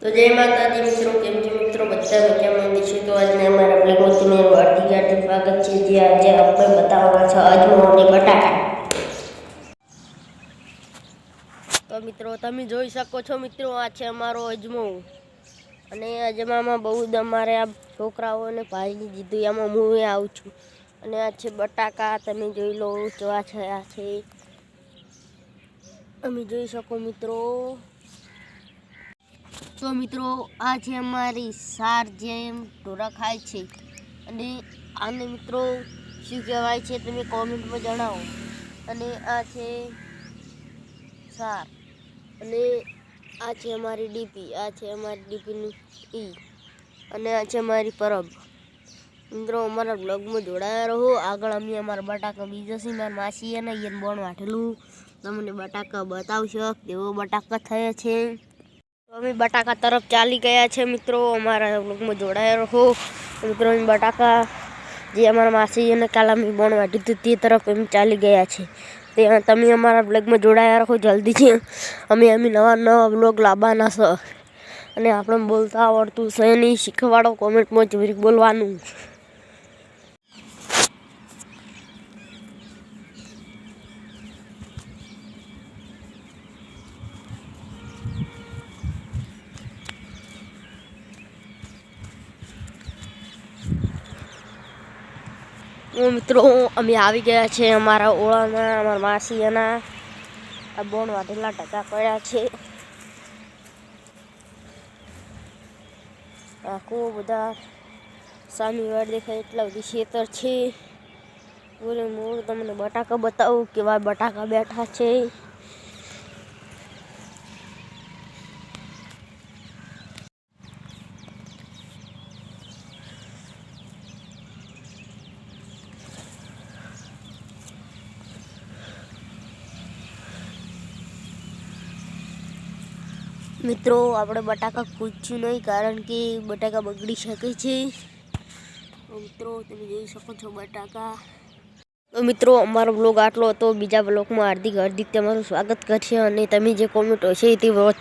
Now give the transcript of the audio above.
તો જય માતાજી મિત્રો, કેમ છો મિત્રો? બધા મજામાં છે. તો આજના અમારા બ્લેગમાંથી તમારું હાર્દિક હાર્દિક સ્વાગત છે. જે આજે આપણે બતાવવા છે અજમો અને બટાકા. તો મિત્રો, તમે જોઈ શકો છો મિત્રો, આ છે અમારો અજમો. અને અજમામાં બહુ જ અમારે આ છોકરાઓને ભાજી દીધું. એમાં હું આવું છું. અને આ છે બટાકા, તમે જોઈ લો, જો આ છે આ છે. તમે જોઈ શકો મિત્રો. તો મિત્રો આ છે અમારી સાર જેમ ઢોરા ખાય છે. અને આને મિત્રો, શું કહેવાય છે તમે કોમેન્ટમાં જણાવો. અને આ છે સાર. અને આ છે અમારી ડીપી, આ છે અમારી ડીપીનું ઈ. અને આ છે અમારી પરબ. મિત્રો, અમારા બ્લોગમાં જોડાયા રહો. આગળ અમે અમારા બટાકા બીજો છે, મારા માસી અને યન બોણ વાટેલું તમને બટાકા બતાવશો તેવો બટાકા થયા છે. અમે બટાકા તરફ ચાલી ગયા છે મિત્રો. અમારા બ્લોગમાં જોડાયા રહો. મિત્રો, અમે બટાકા જે અમારા માસી અને કાલ અમે બોણ વાટી હતી તે તરફ અમે ચાલી ગયા છે. તે તમે અમારા વ્લોગમાં જોડાયા રહો જલ્દીથી. અમે અમે નવા નવા વ્લોગ લાવવાના છે. અને આપણે બોલતા આવડતું છે નહીં. શીખવાડો કોમેન્ટમાં જરૂર બોલવાનું. મિત્રો અમે આવી ગયા છે અમારા ઓળાના, અમારા માસીયાના આ બોણ વાઢેલા ટકા પડ્યા છે. આખું બધા સામી વાર દેખાય એટલા બધી ખેતર છે. પૂરે મૂળ તમને બટાકા બતાવું કેવા બટાકા બેઠા છે. મિત્રો, આપણે બટાકા કૂચ્યું નહીં કારણ કે બટાકા બગડી શકે છે. મિત્રો, તમે જોઈ શકો છો બટાકા. તો મિત્રો, અમારો બ્લોગ આટલો હતો. બીજા બ્લોગમાં હાર્દિક હાર્દિક તમારું સ્વાગત કરશે અને તમે જે કોમેન્ટ હશે તે વોચ